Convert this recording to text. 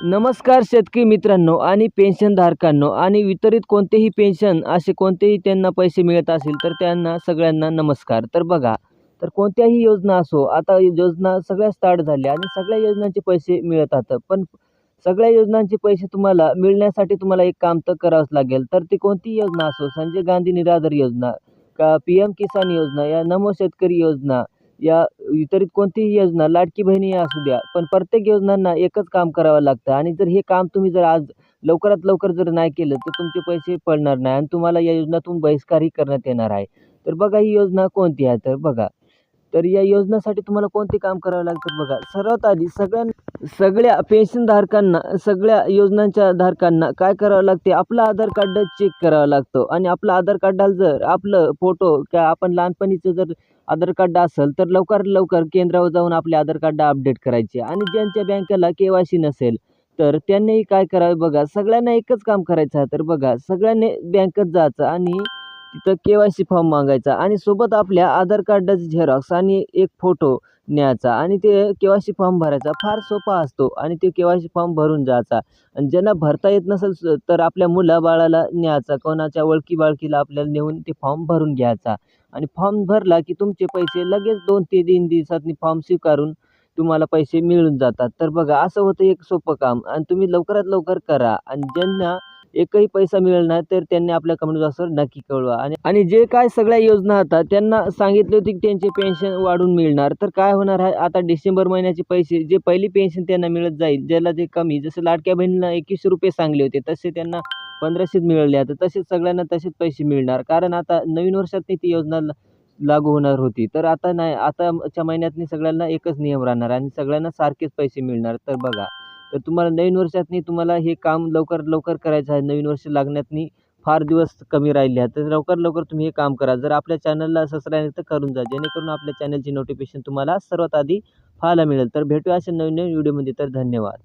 नमस्कार शेतकरी मित्रांनो आणि पेन्शनधारकांनो आणि वितरित कोणतेही पेन्शन असे कोणतेही त्यांना पैसे मिळत असेल तर त्यांना सगळ्यांना नमस्कार. तर बघा तर कोणत्याही योजना असो आता योजना सगळ्या स्टार्ट झाल्या आणि सगळ्या योजनांचे पैसे मिळतात पण सगळ्या योजनांचे पैसे तुम्हाला मिळण्यासाठी तुम्हाला एक काम तर करावंच लागेल. तर ती कोणतीही योजना असो संजय गांधी निराधार योजना का पी एम किसान योजना या नमो शेतकरी योजना या इतरित कोणतीही योजना लाडकी बहिणी असू द्या पण प्रत्येक योजनांना एकच काम करावं लागतं. आणि जर हे काम तुम्ही जर आज लवकरात लवकर जर नाही केलं तर तुमचे पैसे पडणार नाही आणि तुम्हाला या योजनातून बहिष्कारही करण्यात येणार आहे. तर बघा ही योजना कोणती आहे? तर बघा तर या योजनासाठी तुम्हाला कोणते काम करावं लागतं? बघा सर्वात आधी सगळ्यां सगळ्या पेन्शनधारकांना सगळ्या योजनांच्या धारकांना काय करावं लागते? आपलं आधार कार्ड चेक करावं लागतं. आणि आपलं आधार कार्डाला जर आपलं फोटो का आपण लहानपणीचं जर आधार कार्ड असेल तर लवकर लवकर केंद्रावर जाऊन आपले आधार कार्ड अपडेट करायचे. आणि ज्यांच्या बँकेला के वाय सी नसेल तर त्यांनीही काय करावे बघा? सगळ्यांना एकच काम करायचं तर बघा. सगळ्यांनी बँकेत जायचं आणि तिथं के वाय सी फॉर्म मागायचा. आणि सोबत आपल्या आधार कार्डाचं झेरॉक्स आणि एक फोटो न्यायचा. आणि ते के वाय सी फॉर्म भरायचा. फार सोपा असतो. आणि ते के वाय सी फॉर्म भरून जायचा. आणि ज्यांना भरता येत नसेल तर आपल्या मुलाबाळाला न्यायचा. कोणाच्या ओळखीबाळखीला आपल्याला नेऊन ते फॉर्म भरून घ्यायचा. आणि फॉर्म भरला की तुमचे पैसे लगेच दोन ते तीन दिवसातनी फॉर्म स्वीकारून तुम्हाला पैसे मिळून जातात. तर बघा असं होतं एक सोपं काम. आणि तुम्ही लवकरात लवकर करा. आणि ज्यांना एकही पैसा मिळेल नाही तर त्यांनी आपल्या कमेंट नक्की कळवा. आणि आणि जे काय सगळ्या योजना होतात त्यांना सांगितले होते की त्यांचे पेन्शन वाढून मिळणार. तर काय होणार आहे? आता डिसेंबर महिन्याचे पैसे जे पहिली पेन्शन त्यांना मिळत जाईल ज्याला जे कमी जसं लाडक्या बहिणीला एकवीसशे रुपये सांगले होते तसे त्यांना पंधराशेच मिळाले. आता तसेच सगळ्यांना तसेच पैसे मिळणार. कारण आता नवीन वर्षातनी ती योजना लागू होणार होती. तर आता नाही आताच्या महिन्यातनी सगळ्यांना एकच नियम राहणार आणि सगळ्यांना सारखेच पैसे मिळणार. तर बघा. तर तुम्हाला नवीन वर्षातनी तुम्हाला हे काम लवकर लवकर करायचं आहे. नवीन वर्ष लागण्यातनी फार दिवस कमी राहिले आहेत. तर लवकर लवकर तुम्ही हे काम करा. जर आपल्या चॅनलला सबस्क्राईब तर करून जा. जेणेकरून आपल्या चॅनलची नोटिफिकेशन तुम्हाला सर्वात आधी पाहायला मिळेल. तर भेटूया अशा नवीन नवीन व्हिडिओमध्ये तर धन्यवाद.